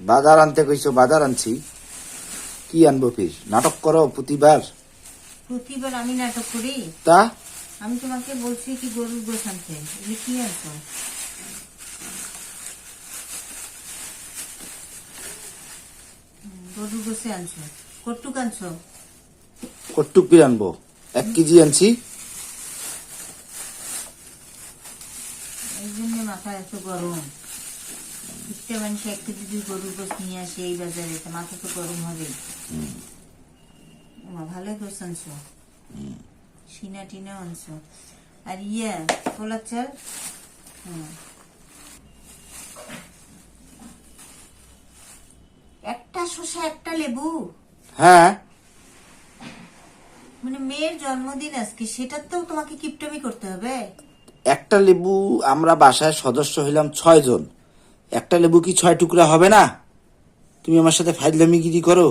বাজার আনতে কইছো বাজার আনছি। কি আনব ফির? নাটক করো প্রতিবার। প্রতিবার আমি নাটক করি? তা? আমি তোমাকে বলছি কি গরুর গোস আনতে। এগুলো কি আনছো? গরুর গোসে আনছো। কটুক আনছো? কটুক ফির আনব। এক কেজি আনছি। এই জন্য মাথা এত গরম। মানুষ এক কেজি দুই গরুর গোস নিয়ে আসে এই বাজারে মাথা তো গরম হবে ভালোই গোস আনছো। সিনা টিনা আনছো। আর ইয়া চাল। একটা শসা একটা লেবু? হ্যাঁ। মানে মেয়ের জন্মদিন আজকে সেটার তো তোমাকে কিপটামি করতে হবে। একটা লেবু আমরা বাসায় সদস্য হইলাম ছয় জন একটা লেবু কি ছয় টুকরা হবে না? তুমি আমার সাথে ফাইজলামিগিরি করো।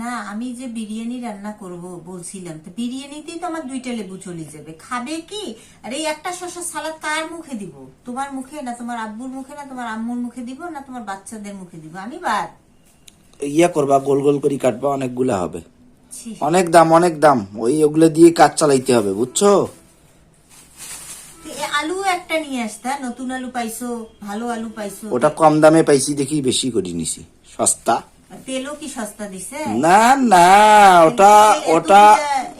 না আমি যে বিরিয়ানি রান্না করব বলছিলাম তো বিরিয়ানিতেই তো আমার দুইটা লেবু চলে যাবে। খাবে কি? আর এই একটা শসা সালাদ কার মুখে দিব? তোমার মুখে না তোমার আব্বুর মুখে না তোমার আম্মুর মুখে দিব না তোমার বাচ্চাদের মুখে দিব? আমি বাদ। ইয়া করবা গোল গোল করে কাটবা অনেকগুলা হবে। অনেক দাম অনেক দাম। ওই ওগুলো দিয়ে কাজ চালাইতে হবে বুঝছ? আলু একটা নিয়ে আসতা নতুন আলু পাইছো ভালো আলু পাইছো। ওটা কম দামে পাইছি দেখি বেশি করে নিছি। সস্তা? তেলও কি সস্তা দিছে? না না ওটা ওটা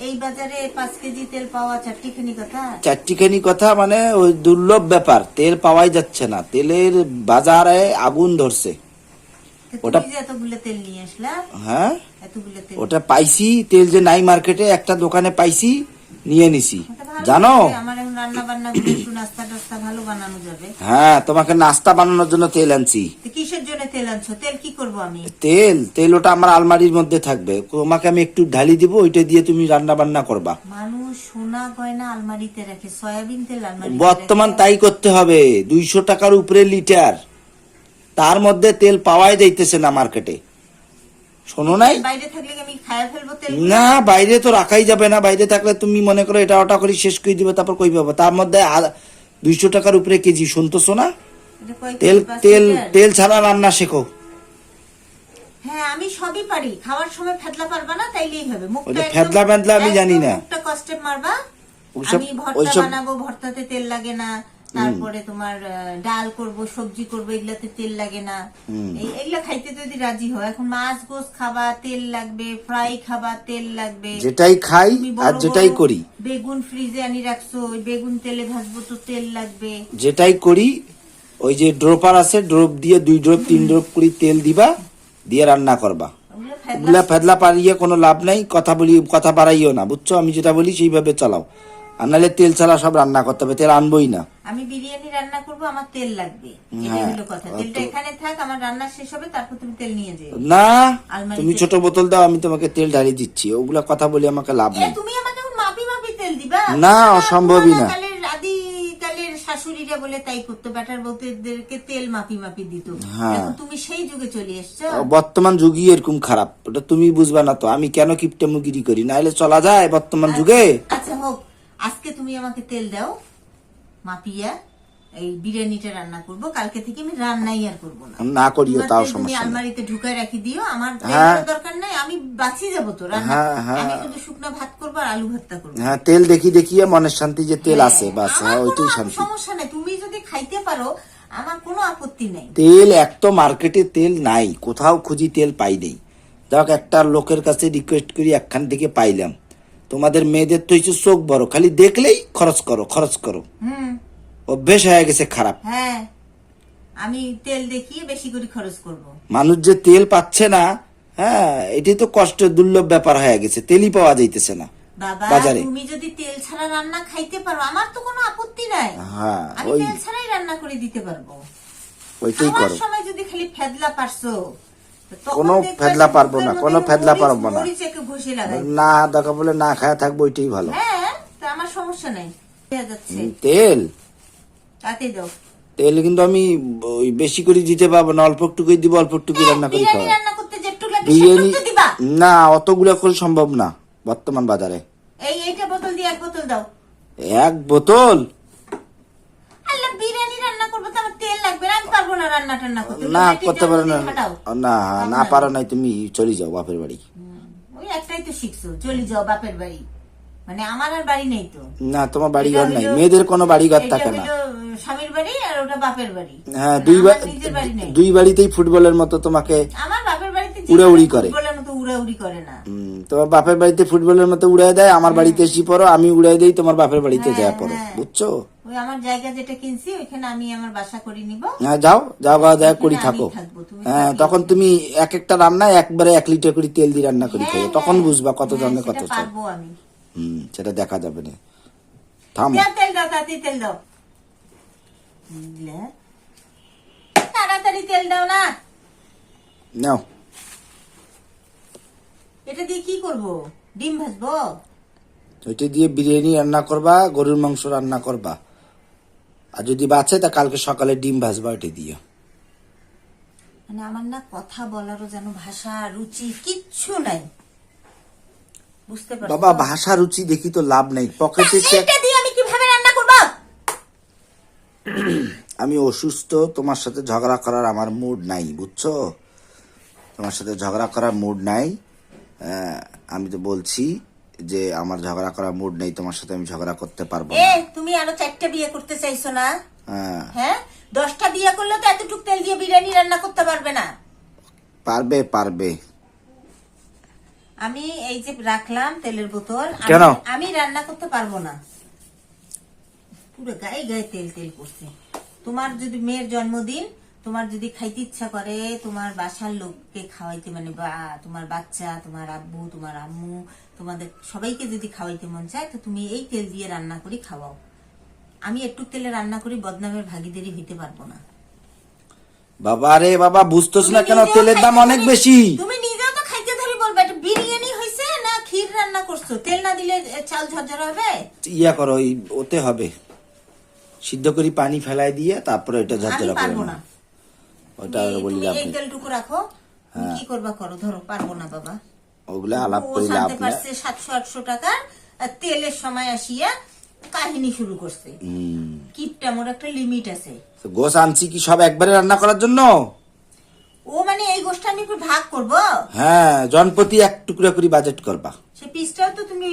এই বাজারে পাঁচ কেজি তেল পাওয়া চারটিখানি কথা? চারটিখানি কথা মানে ওই দুর্লভ ব্যাপার তেল পাওয়াই যাচ্ছে না। তেলের বাজারে আগুন ধরছে। ওটা- এতগুলো তেল নিয়ে আসলা? হ্যাঁ? এতগুলো তেল। ওটা পাইছি তেল যে নাই মার্কেটে একটা দোকানে পাইছি নিয়ে নিছি। জানো? হ্যাঁ তোমাকে নাস্তা বানানোর জন্য তেল আনছি। কিসের জন্য তেল আনছো? তেল কি করব আমি? তেল তেল ওটা আমার আলমারির মধ্যে থাকবে। তোমাকে আমি একটু ঢালি দিব ওইটা দিয়ে তুমি রান্না বান্না করবা। মানুষ সোনা গয়না আলমারিতে রাখে সয়াবিন তেল আলমারিতে বর্তমান তাই করতে হবে। দুইশো টাকার উপরে লিটার। তার মধ্যে তেল পাওয়াই যাইতেছে না মার্কেটে। শোনো নাই? বাইরে থাকলে আমি খায়া ফেলব তেল না বাইরে তো রাখাই যাবে না। বাইরে থাকলে তুমি মনে করো এটা ওটা করে শেষ করে দিবে তারপর কই পাবো? তার মধ্যে দুইশো টাকার উপরে কেজি শুনতেছো না? তেল তেল তেল ছাড়া রান্না শেখো। হ্যাঁ আমি সবই পারি। খাওয়ার সময় ফেদলা পারবা না তাইলেই হবে। মুখটা ফেদলা ফেদলা আমি জানি না। মুখটা কষ্টে মারবা। আমি ভর্তা বানাবো ভর্তাতে তেল লাগে না। তারপরে তোমার ডাল করব সবজি করব এগুলাতে তেল লাগে না। এগুলা খাইতে যদি রাজি হয় এখন মাছ গোস খাবা তেল লাগবে ফ্রাই খাবা তেল লাগবে। যেটাই খাই আর যেটাই করি। বেগুন ফ্রিজে আনি রাখছো ওই বেগুন তেলে ভাজবো তো তেল লাগবে। যেটাই করি ওই যে ড্রপার আছে ড্রপ দিয়ে দুই ড্রপ তিন ড্রপ করে তেল দিবা দিয়ে রান্না করবা। ওগুলো ফেদলা পারিয়ে কোনো লাভ নাই কথা বলি কথা বাড়াইও না। বুঝছ? আমি যেটা বলি সেইভাবে চালাও। আর নাহলে তেল ছাড়া সব রান্না করতে হবে তেল আনবই না। আমি বিরিয়ানি রান্না করব আমার তেল লাগবে। এটাই হলো কথা। তেলটা এখানে থাক আমার রান্না শেষ হবে তারপর তুমি তেল নিয়ে যেও। না তুমি ছোট বোতল দাও আমি তোমাকে তেল ঢালি দিচ্ছি। ওগুলা কথা বলি আমাকে লাভ নেই। তুমি আমাকে মাপি মাপি তেল দিবা? না, অসম্ভবই না। পুরানা কালের আদি কালের শাশুড়িরা বলে তাই করতো ব্যাটার বউদেরকে তেল মাপি মাপি দিত। এখন তুমি সেই যুগে চলে এসছো। বর্তমান যুগই এরকম খারাপ। ওটা তুমি বুঝবা না তো। আমি কেন কিপটেমুগিরি করি? নাহলে চলা যায় বর্তমান যুগে? আচ্ছা হোক। আজকে তুমি আমাকে তেল দাও। মাপিয়া এই বিরিয়ানিটা রান্না করব। কালকে থেকে আমি রান্নাই আর করব না। না করিও তাও সমস্যা নেই। আলমারিতে ঢুকায় রাখি দিও। আমার হ্যাঁ। দরকার নাই আমি বাঁচি যাব তো রান্না। হ্যাঁ, হ্যাঁ। আমি শুধু শুকনো ভাত করব আর আলু ভর্তা করব। হ্যাঁ তেল দেখি দেখিয়ে মনের শান্তি যে তেল আছে বাস হ্যাঁ ওইটাই শান্তি। সমস্যা নেই তুমি যদি খাইতে পারো আমার কোনো আপত্তি নেই। তেল এক তো মার্কেটে তেল নাই কোথাও খুঁজি তেল পাই নেই। যাক একটা লোকের কাছে রিকোয়েস্ট করি একখান থেকে পাইলাম। তোমাদের মেয়েদের তো হচ্ছে চোখ বড় খালি দেখলেই খরচ করো খরচ করো। অভ্যেস হয়ে গেছে খারাপ। হ্যাঁ। আমি তেল দেখিয়ে বেশি করে খরচ করব। মানুষ যে তেল পাচ্ছে না হ্যাঁ এটাই তো কষ্টের দুর্লভ ব্যাপার হয়ে গেছে তেলই পাওয়া যাইতেছে না বাবা বাজারে। তুমি যদি তেল ছাড়া রান্না খাইতে পারো আমার তো কোনো আপত্তি নাই। হ্যাঁ আমি তেল ছাড়াই রান্না করে দিতে পারব। ওইটাই করো। সময় যদি খালি ফেদলা পারছ কোনো ফেদলা পারব না, কোনো ফেদলা পারব না। না দেখা বলে না খায়া থাকব ওইটাই ভালো। হ্যাঁ আমার সমস্যা নাই। তেল? তাতে দাও। তেল কিন্তু আমি ওই বেশি করে দিতে পারব না অল্প একটুকুই দিব অল্প একটুকুই রান্না করে বিরিয়ানি খাওয়া বিরিয়ানি না অতগুলা করে সম্ভব না বর্তমান বাজারে। এই এইটা বোতল দিয়ে এক বোতল দাও। এক বোতল আল্লাহ বিরিয়ানি রান্না করব তো আমার তেল লাগবে না রান্না টান্না করতে? না করতে পারো না। না না পারো নাই তুমি চলে যাও বাপের বাড়ি। ওই একটাই তো শিখছো চলে যাও বাপের বাড়ি। মানে আমার আর বাড়ি নেই তো। না তোমার বাড়ি ঘর নাই মেয়েদের কোনো বাড়ি ঘর থাকে না। স্বামীর বাড়ি আর ওটা বাপের বাড়ি। হ্যাঁ মানে দুই দুই বাড়িতেই ফুটবলের মতো তোমাকে আমার বাপের বাড়িতে উড়াউড়ি করে। ফুটবলের মতো উড়াউড়ি করে না। তোমার বাপের বাড়িতে ফুটবলের মতো উড়াই দেয় আমার বাড়িতে এসে পড়ো আমি উড়াই দেই তোমার বাপের বাড়িতে হ্যাঁ, দেয়া পড়ো হ্যাঁ। বুঝছ? ওই আমার জায়গা যেটা কিনছি ওইখানে আমি আমার বাসা করে নিব। হ্যাঁ যাও যাও গা দেয়া করি থাকো। হ্যাঁ তখন তুমি এক একটা রান্না একবারে এক লিটার করে তেল দিয়ে রান্না করি হ্যাঁ, তখন। বুঝবা কত কত পারব আমি। হুম সেটা দেখা যাবে না। থাম। তেল দাও তাড়াতাড়ি তেল দাও। তাড়াতাড়ি তেল দাও না। নাও। এটা দিয়ে কি করব? ডিম ভাজবো? ওইটা দিয়ে বিরিয়ানি রান্না করবা গরুর মাংস রান্না করবা। আর যদি বাঁচে তা কালকে সকালে ডিম ভাজবা ওইটা দিয়ে মানে আমার না কথা বলারও যেন ভাষা রুচি কিচ্ছু নাই। বুঝতে পারছ? বাবা ভাষা রুচি দেখি তো লাভ নেই। পকেটে এটা দিয়ে আমি কীভাবে রান্না করব? আমি অসুস্থ তোমার সাথে ঝগড়া করার আমার মুড নাই বুঝছ? তোমার সাথে ঝগড়া করার মুড নাই। আমি তো বলছি যে আমার ঝগড়া করার মুড নেই তোমার সাথে আমি ঝগড়া করতে পারব এ তুমি আরও চারটা বিয়ে করতে চাইছো না? হ্যাঁ। হ্যাঁ? দশটা বিয়ে করলে তো এতটুক তেল দিয়ে বিরিয়ানি রান্না করতে পারবে না। পারবে পারবে। আমি এই যে রাখলাম তেলের বোতল আমি- কেন? আমি রান্না করতে পারব না। পুরো গায়ে গায়ে তেল তেল করছে তোমার যদি মেয়ের জন্মদিন তোমার যদি খাইতে ইচ্ছা করে তোমার বাসার লোককে খাওয়াইতে মানে বা তোমার বাচ্চা তোমার আব্বু তোমার আম্মু তোমাদের সবাইকে যদি খাওয়াইতে মন চায় তো তুমি এই তেল দিয়ে রান্না করে খাওয়াও। আমি একটু তেলে রান্না করি বদনামের ভাগিদারি হইতে পারব না। বাবা রে বাবা বুঝতেছ না কেন তেলের দাম অনেক বেশি? তুমি নিজেও তো খাইতে ধরি বলবে এটা বিরিয়ানি হয়েছে না ক্ষীর রান্না করছ? তেল না দিলে চাল ঝরঝরা হবে? ইয়া করো ওই ওতে হবে। সিদ্ধ করি পানি ফেলাই দিয়ে তারপরে এটা ঝরঝরা করে। না। ওটা বলি লাভ নেই। তেলটুকু রাখো। তুমি কি করবা করো? ধরো পারব না বাবা। ওগুলা আলাপ করে লাভ নেই। পারছে সাতশো আটশো টাকার তেলের সময় আসিয়া কাহিনী শুরু করছে। কিপটা মোর একটা লিমিট আছে। গোস আনছি কি সব একবারে রান্না করার জন্য? ও মানে এই গোষ্ঠটা আমি একটু ভাগ করব? হ্যাঁ জনপতি এক টুকরা করে বাজেট করবা। সে পিসটাও তো তুমি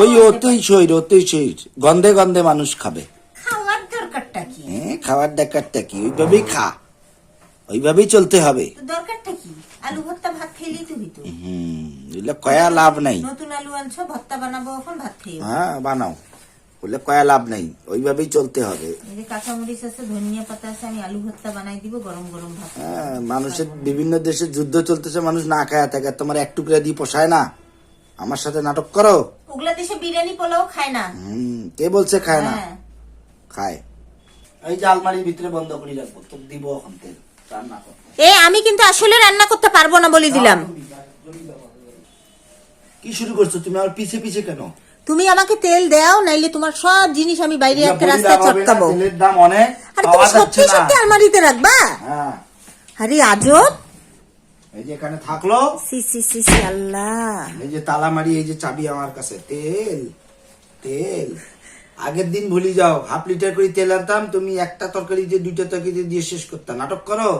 ওই অতই শরীর অতই শরীর গন্ধে গন্ধে মানুষ খাবে। খাওয়ার দরকারটা কি? হ্যাঁ খাবার দেখারটা কি? ওইভাবেই খা। ওইভাবেই চলতে হবে। দরকারটা কি? আলু ভর্তা ভাত খেলেই তো হইতো হুম এগুলো কয়া লাভ নাই। নতুন আলু আনছো ভর্তা বানাবো এখন ভাত খেয়ে হ্যাঁ বানাও। বললে কয়া লাভ নাই ওইভাবেই চলতে হবে। কাঁচামরিচ আছে ধনিয়া পাতা আছে আমি আলু ভর্তা বানাই দিব গরম গরম ভাত হ্যাঁ মানুষের বিভিন্ন দেশে যুদ্ধ চলতেছে মানুষ না খায়া থাকে। তোমার এক টুকরা দিয়ে পোষায় না? আমার সাথে নাটক করো। ওগুলা দেশে বিরিয়ানি পোলাও খায় না। হুম কে বলছে খায় না? হ্যাঁ। খায়। এই যে আলমারির ভিতরে বন্ধ করে রাখব তোকে দিব রান্না কর এ আমি কিন্তু আসলে রান্না করতে পারব না বলে দিলাম। কি শুরু করছ? তুমি আমার পিছে পিছে কেন? তুমি আমাকে তেল দাও নাইলে তোমার সব জিনিস আমি বাইরে একটা রাস্তায় চটকাবো। তেলের দাম অনেক আরে তুমি সত্যি সত্যি আলমারিতে রাখবা? হ্যাঁ। আরে আজব। এই যে এখানে থাকল। সি সি সি সি আল্লাহ। এই যে তালা মারি এই যে চাবি আমার কাছে তেল তেল। আগের দিন ভুলি যাও হাফ লিটার করে তেল আনতাম তুমি একটা তরকারি দিয়ে দুইটা তরকারি দিয়ে শেষ করতাম নাটক করো।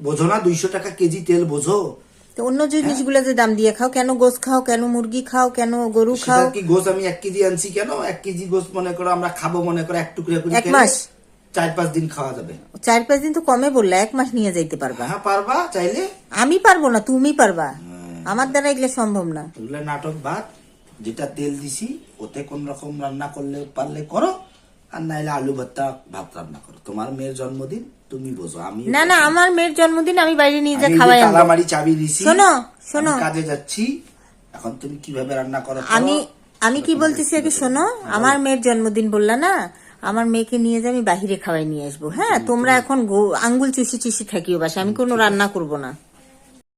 বোঝো না দুইশো টাকা কেজি তেল বোঝো। তো অন্য জিনিসগুলো যে দাম দিয়ে খাও কেন গোস খাও কেন মুরগি খাও কেন গরু খাও? কি গোস আমি এক কেজি আনছি কেন? এক কেজি গোস মনে করো আমরা খাব মনে করো এক টুকরা করে এক মাস? চার পাঁচ দিন খাওয়া যাবে। চার পাঁচ দিন তো কমে বললা এক মাস নিয়ে যাইতে পারবা। হ্যাঁ পারবা চাইলে। আমি পারব না তুমি পারবা। আমার দ্বারা এগুলো সম্ভব না। এগুলো নাটক বাদ। যেটা তেল দিছি ওতে কোন রকম রান্না করলে পারলে করো আর নাইলে আলু ভর্তা ভাত রান্না করো। তোমার মেয়ের জন্মদিন তুমি বোঝো আমি না না আমার মেয়ের জন্মদিন আমি বাইরে নিয়ে যা খাওয়াই আনব। তালামারি চাবি দিছি শোনো, শোনো। কাজে যাচ্ছি এখন তুমি কীভাবে রান্না করো করো। আমি আমি কি বলতেছি আগে শোনো আমার মেয়ের জন্মদিন বললা না আমার মেয়েকে নিয়ে যে আমি বাহিরে খাওয়াই নিয়ে আসব। হ্যাঁ তোমরা এখন আঙ্গুল চুষি চুষি থাকিও বাসা আমি কোনো রান্না করব না।